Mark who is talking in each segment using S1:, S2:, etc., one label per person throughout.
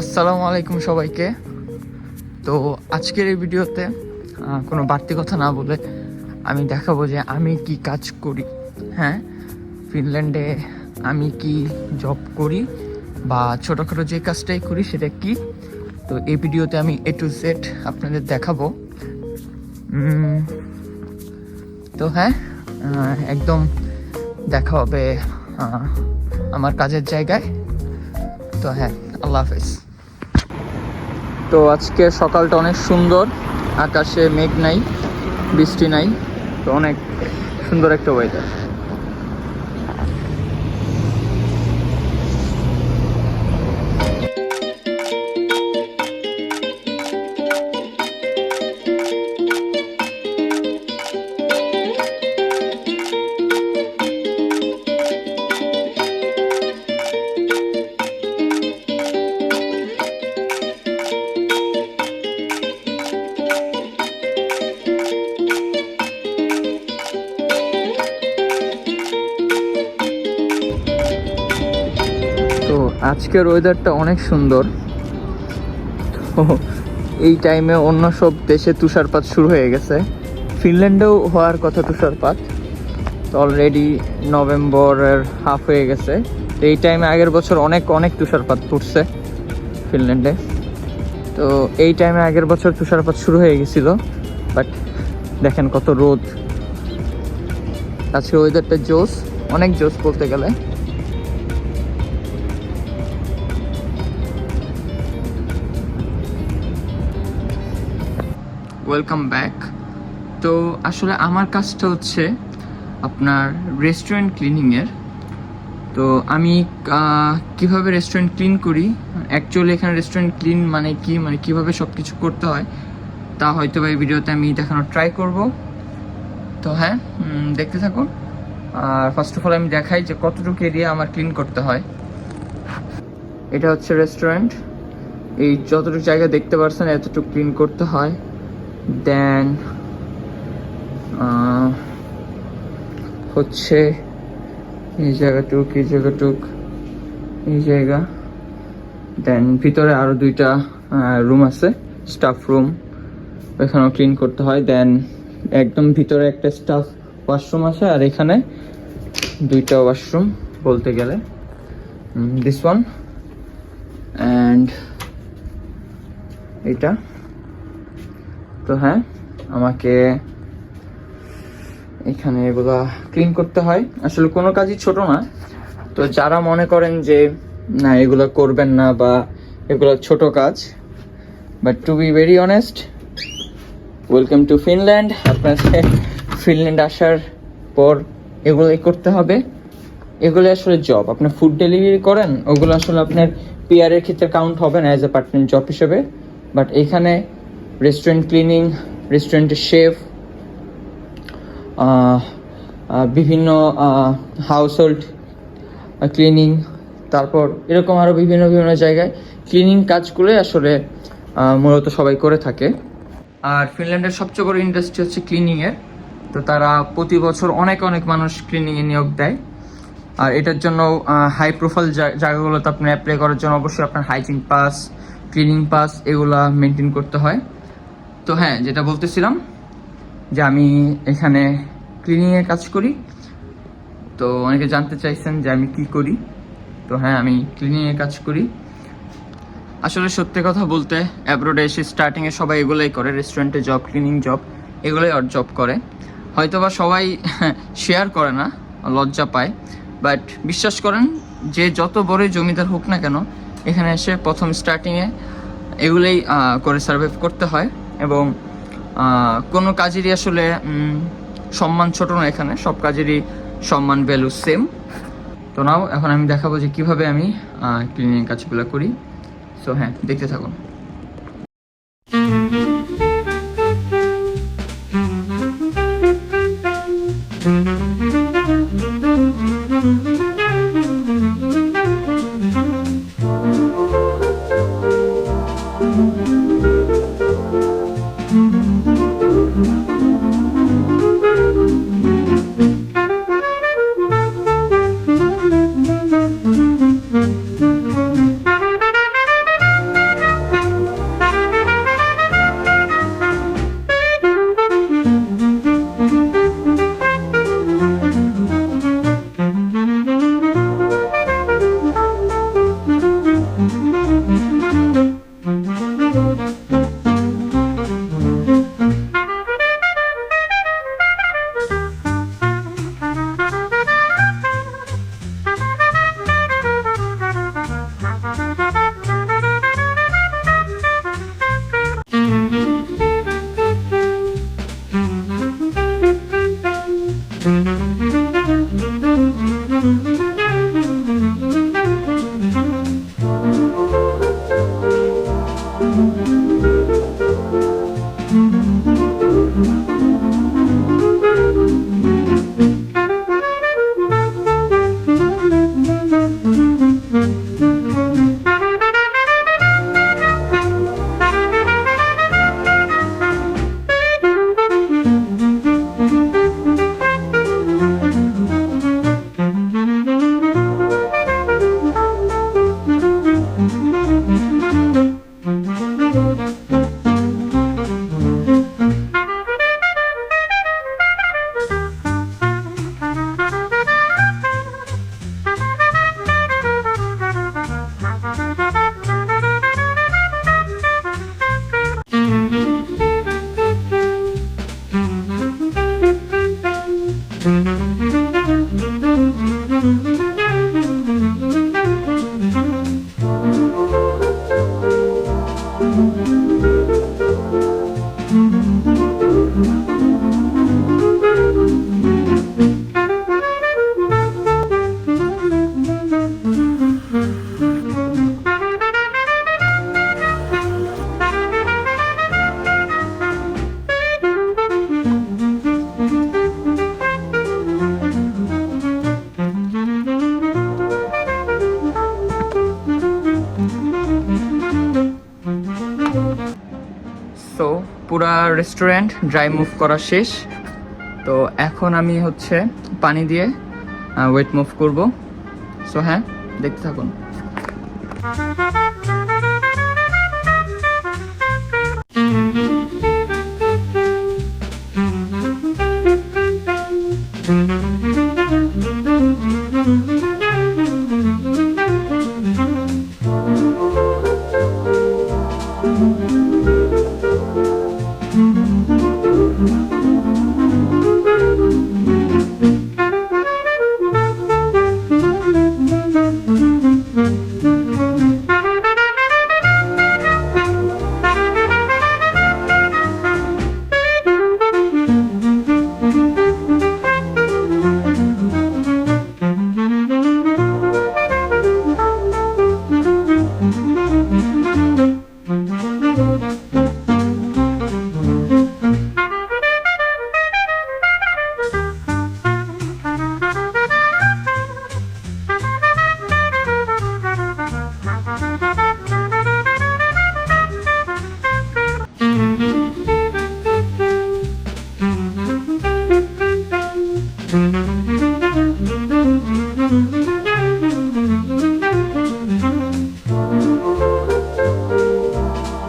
S1: আসসালামু আলাইকুম সবাইকে। তো আজকের এই ভিডিওতে কোনো বাড়তি কথা না বলে আমি দেখাবো যে আমি কি কাজ করি। হ্যাঁ ফিনল্যান্ডে আমি কি জব করি বা ছোটোখাটো যে কাজটাই করি সেটা কি? তো এই ভিডিওতে আমি এ টু জেড আপনাদের দেখাবো। তো হ্যাঁ একদম দেখা হবে আমার কাজের জায়গায়। তো হ্যাঁ আল্লাহ হাফেজ। তো আজকে সকালটা অনেক সুন্দর, আকাশে মেঘ নাই, বৃষ্টি নাই, তো অনেক সুন্দর একটা ওয়েদার আজকের ওয়েদারটা অনেক সুন্দর। এই টাইমে অন্য সব দেশে তুষারপাত শুরু হয়ে গেছে। ফিনল্যান্ডেও হওয়ার কথা তুষারপাত। তো অলরেডি নভেম্বরের হাফ হয়ে গেছে। তো এই টাইমে আগের বছর অনেক অনেক তুষারপাত পড়ছে ফিনল্যান্ডে তো এই টাইমে আগের বছর তুষারপাত শুরু হয়ে গেছিল। বাট দেখেন কত রোদ। আজকে ওয়েদারটা জোস অনেক জোস বলতে গেলে। ওয়েলকাম ব্যাক তো আসলে আমার কাজটা হচ্ছে আপনার রেস্টুরেন্ট ক্লিনিংয়ের তো আমি কীভাবে রেস্টুরেন্ট ক্লিন করি? অ্যাকচুয়ালি এখানে রেস্টুরেন্ট ক্লিন মানে কি? মানে কীভাবে সব কিছু করতে হয়? তা হয়তো বা এই ভিডিওতে আমি দেখানোর ট্রাই করব। তো হ্যাঁ দেখতে থাকুন। আর ফার্স্ট অফ অল আমি দেখাই যে কতটুকু এরিয়া আমার ক্লিন করতে হয়। এটা হচ্ছে রেস্টুরেন্ট এই যতটুকু জায়গা দেখতে পারছেন, এতটুকু ক্লিন করতে হয়। দেন হচ্ছে এই জায়গাটুক এই জায়গাটুক, এই জায়গা। দেন ভিতরে আরও দুইটা রুম আছে স্টাফ রুম এখানেও ক্লিন করতে হয়। দেন একদম ভিতরে একটা স্টাফ ওয়াশরুম আছে, আর এখানে দুইটা ওয়াশরুম বলতে গেলে। দিস ওয়ান অ্যান্ড এটা। তো হ্যাঁ আমাকে এখানে এগুলা ক্লিন করতে হয়। আসলে কোনো কাজই ছোট না। তো যারা মনে করেন যে, না, এগুলো করবেন না বা এগুলো ছোট কাজ but to be very honest welcome to Finland আপনার ফিনল্যান্ড আসার পর এগুলোই করতে হবে। এগুলো আসলে জব আপনি ফুড ডেলিভারি করেন, ওগুলো আসলে আপনার পিআরের ক্ষেত্রে কাউন্ট হবে না as a part time job হিসেবে। বাট এখানে রেস্টুরেন্ট ক্লিনিং রেস্টুরেন্টের শেফ বিভিন্ন হাউস হোল্ড ক্লিনিং তারপর এরকম আরও বিভিন্ন বিভিন্ন জায়গায় ক্লিনিং কাজগুলোই আসলে মূলত সবাই করে থাকে। আর ফিনল্যান্ডের সবচেয়ে বড় ইন্ডাস্ট্রি হচ্ছে ক্লিনিংয়ের তো তারা প্রতি বছর অনেক অনেক মানুষ ক্লিনিংয়ে নিয়োগ দেয়। আর এটার জন্য হাই প্রোফাইল জায়গাগুলোতে আপনি অ্যাপ্লাই করার জন্য অবশ্যই আপনার হাইজিন পাস ক্লিনিং পাস এগুলা মেনটেন করতে হয়। তো হ্যাঁ যেটা বলতেছিলাম যে আমি এখানে ক্লিনিংয়ের কাজ করি। তো অনেকে জানতে চাইছেন যে আমি কি করি। তো হ্যাঁ আমি ক্লিনিংয়ের কাজ করি। আসলে সত্যি কথা বলতে অ্যাব্রোডে এসে স্টার্টিংয়ে সবাই এগুলোই করে রেস্টুরেন্টে জব ক্লিনিং জব এগুলোই আর জব করে। হয়তোবা সবাই শেয়ার করে না, লজ্জা পায়। বাট বিশ্বাস করেন, যে যত বড়ই জমিদার হোক না কেন, এখানে এসে প্রথম স্টার্টিংয়ে এগুলোই করে সার্ভাইভ করতে হয়। এবং কোনো কাজেরই আসলে সম্মান ছোট না এখানে, সব কাজেরই সম্মান ভ্যালু সেম তো নাও, এখন আমি দেখাবো যে কীভাবে আমি ক্লিনিং কাজগুলো করি। সো হ্যাঁ দেখতে থাকুন। সো পুরা রেস্টুরেন্ট ড্রাই মুভ করা শেষ। তো এখন আমি হচ্ছে পানি দিয়ে ওয়েট মুভ করব। সো হ্যাঁ দেখতে থাকুন।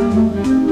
S1: সো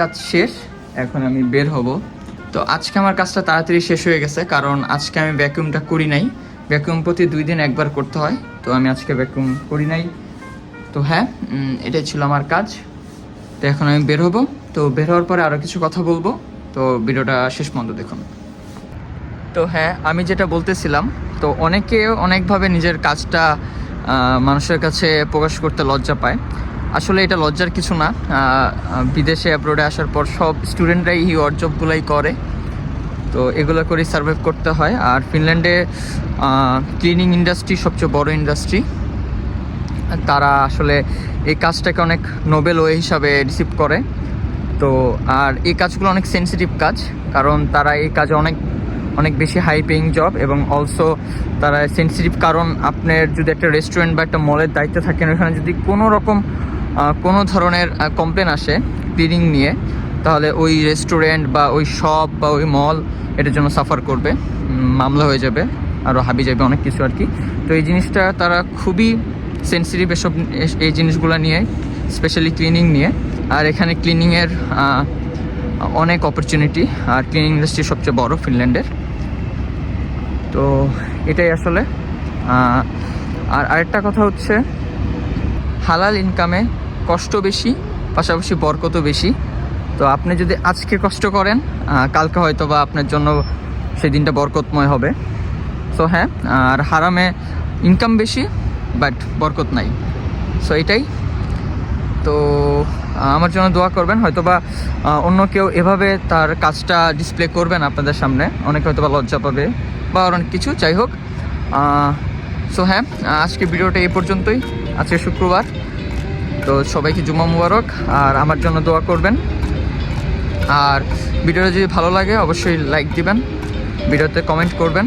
S1: কাজ শেষ, এখন আমি বের হব। তো আজকে আমার কাজটা তাড়াতাড়ি শেষ হয়ে গেছে, কারণ আজকে আমি ভ্যাকুমটা করি নাই। ভ্যাকুয়াম প্রতি দুই দিন একবার করতে হয়, তো আমি আজকে ভ্যাকুয়াম করি নাই। তো হ্যাঁ এটাই ছিল আমার কাজ। তো এখন আমি বের হব। তো বের হওয়ার পরে আরও কিছু কথা বলব। তো ভিডিওটা শেষ পর্যন্ত দেখুন। তো হ্যাঁ আমি যেটা বলতেছিলাম, তো অনেকে অনেকভাবে নিজের কাজটা মানুষের কাছে প্রকাশ করতে লজ্জা পায়। আসলে এটা লজ্জার কিছু না। বিদেশে অ্যাব্রোডে আসার পর সব স্টুডেন্টরাই এই জবগুলাই করে। তো এগুলো করে সার্ভাইভ করতে হয়। আর ফিনল্যান্ডে ক্লিনিং ইন্ডাস্ট্রি সবচেয়ে বড় ইন্ডাস্ট্রি তারা আসলে এই কাজটাকে অনেক নোবেল ওয়ে হিসাবে রিসিভ করে। তো আর এই কাজগুলো অনেক সেন্সিটিভ কাজ, কারণ তারা এই কাজে অনেক অনেক বেশি হাই পেইং জব এবং অলসো তারা সেন্সিটিভ কারণ আপনার যদি একটা রেস্টুরেন্ট বা একটা মলের দায়িত্বে থাকেন, ওখানে যদি কোনো রকম কোনো ধরনের কমপ্লেন আসে ক্লিনিং নিয়ে, তাহলে ওই রেস্টুরেন্ট বা ওই শপ বা ওই মল এটার জন্য সাফার করবে মামলা হয়ে যাবে আরও হাবি যাবে অনেক কিছু আর কি। তো এই জিনিসটা তারা খুবই সেন্সিটিভ এসব এই জিনিসগুলো নিয়ে স্পেশালি ক্লিনিং নিয়ে। আর এখানে ক্লিনিংয়ের অনেক অপরচুনিটি আর ক্লিনিং ইন্ডাস্ট্রি সবচেয়ে বড় ফিনল্যান্ডের। তো এটাই আসলে আর আরেকটা কথা হচ্ছে, হালাল ইনকামে কষ্ট বেশি, পাশাপাশি বরকতও বেশি। তো আপনি যদি আজকে কষ্ট করেন কালকে হয়তো বা আপনার জন্য সেই দিনটা বরকতময় হবে। সো হ্যাঁ আর হারামে ইনকাম বেশি বাট বরকত নাই। সো এটাই। তো আমার জন্য দোয়া করবেন হয়তো বা অন্য কেউ এভাবে তার কাজটা ডিসপ্লে করবেন আপনাদের সামনে। অনেকে হয়তো বা লজ্জা পাবে বা অনেক কিছু। যাই হোক সো হ্যাঁ আজকে ভিডিওটা এই পর্যন্তই। আজকে শুক্রবার। তো সবাইকে জুমা মুবারক, আর আমার জন্য দোয়া করবেন। আর ভিডিওটা যদি ভালো লাগে, অবশ্যই লাইক দিবেন, ভিডিওতে কমেন্ট করবেন।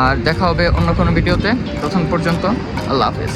S1: আর দেখা হবে অন্য কোনো ভিডিওতে। প্রথম পর্যন্ত, আল্লাহ হাফেজ।